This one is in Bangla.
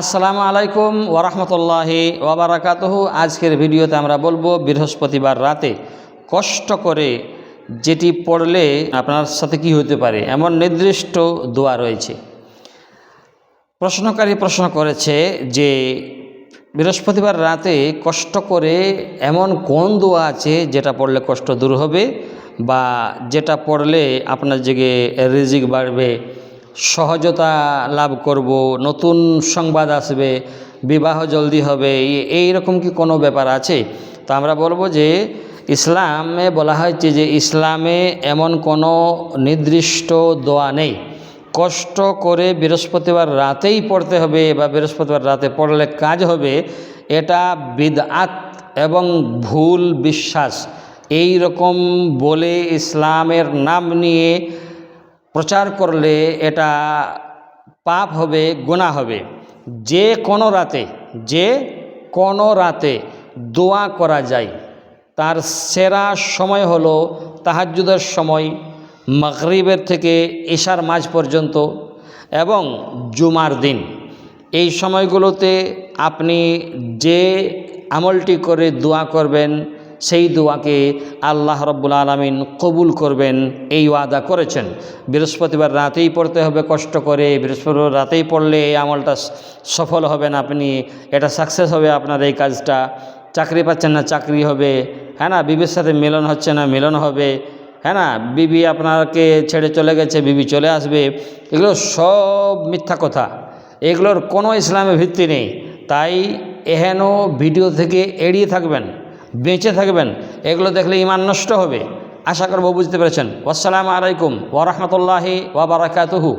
আসসালামু আলাইকুম ওরহমতুল্লাহি ওবরাকাতহু আজকের ভিডিওতে আমরা বলব, বৃহস্পতিবার রাতে কষ্ট করে যেটি পড়লে আপনার সাথে কি হতে পারে, এমন নির্দিষ্ট দোয়া রয়েছে। প্রশ্নকারী প্রশ্ন করেছে যে, বৃহস্পতিবার রাতে কষ্ট করে এমন কোন দোয়া আছে যেটা পড়লে কষ্ট দূর হবে বা যেটা পড়লে আপনার জেগে রিজিক বাড়বে? সহজতা লাভ করব, নতুন সংবাদ আসবে, বিবাহ জলদি হবে এই- রকম কি কোনো ব্যাপার আছে? তো আমরা বলব যে ইসলামে বলা হয়েছে যে ইসলামে এমন কোনো নির্দিষ্ট দোয়া নেই। কষ্ট করে বৃহস্পতিবার রাতেই পড়তে হবে বা বৃহস্পতিবার রাতে পড়লে কাজ হবে, এটা বিদআত এবং ভুল বিশ্বাস। এই রকম বলে ইসলামের নাম নিয়ে প্রচার করলে এটা পাপ হবে, গুনাহ হবে। যে কোনো রাতে, যে কোনো রাতে দোয়া করা যায়। তার সেরা সময় হলো তাহাজ্জুদের সময় মাগরিবের থেকে ঈশার মাঝ পর্যন্ত এবং জুমার দিন। এই সময়গুলোতে আপনি যে আমলটি করে দোয়া করবেন সেই দোয়াকে আল্লাহ রব্বুল আলমিন কবুল করবেন, এই ওয়াদা করেছেন। বৃহস্পতিবার রাতেই পড়তে হবে কষ্ট করে, বৃহস্পতিবার রাতেই পড়লে এই আমলটা সফল হবেন আপনি, এটা সাকসেস হবে আপনার এই কাজটা। চাকরি পাচ্ছেন না, চাকরি হবে হ্যাঁ না? বিবির সাথে মিলন হচ্ছে না, মিলন হবে হ্যাঁ না? বিবি আপনাকে ছেড়ে চলে গেছে, বিবি চলে আসবে, এগুলো সব মিথ্যা কথা। এগুলোর কোনো ইসলামে ভিত্তি নেই। তাই এহেন ভিডিও থেকে এড়িয়ে থাকবেন। বেঁচে থাকবেন, এগুলো দেখলে ইমান নষ্ট হবে। আশা করব বুঝতে পেরেছেন। আসসালামু আলাইকুম ওরহমতুল্লাহি ওবরাকাতুহু